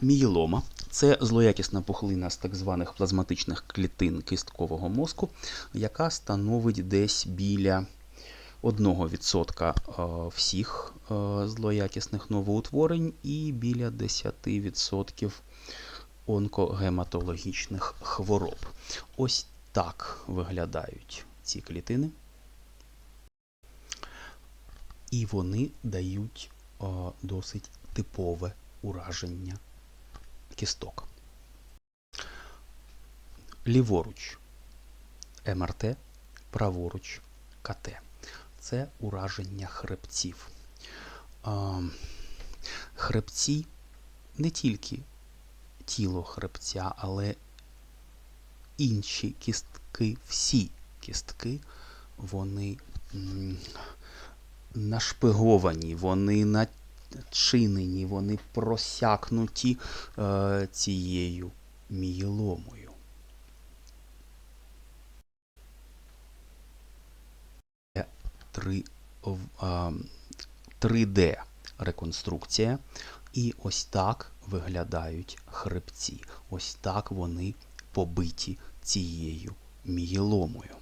Мієлома це злоякісна пухлина з так званих плазматичних клітин кісткового мозку, яка становить десь біля 1% е, всіх е, злоякісних новоутворень і біля 10% онкогематологічних хвороб. Ось так виглядають ці клітини. І вони дають е, досить типове ураження кісток. Ліворуч МРТ, праворуч КТ. Це ураження хребців. Хребці не тільки тіло хребця, але інші кістки, всі кістки, вони нашпиговані, вони начинені, вони просякнуті е, цією мієломою. Е, Три, в- 3D реконструкція. І ось так виглядають хребці. Ось так вони побиті цією мієломою.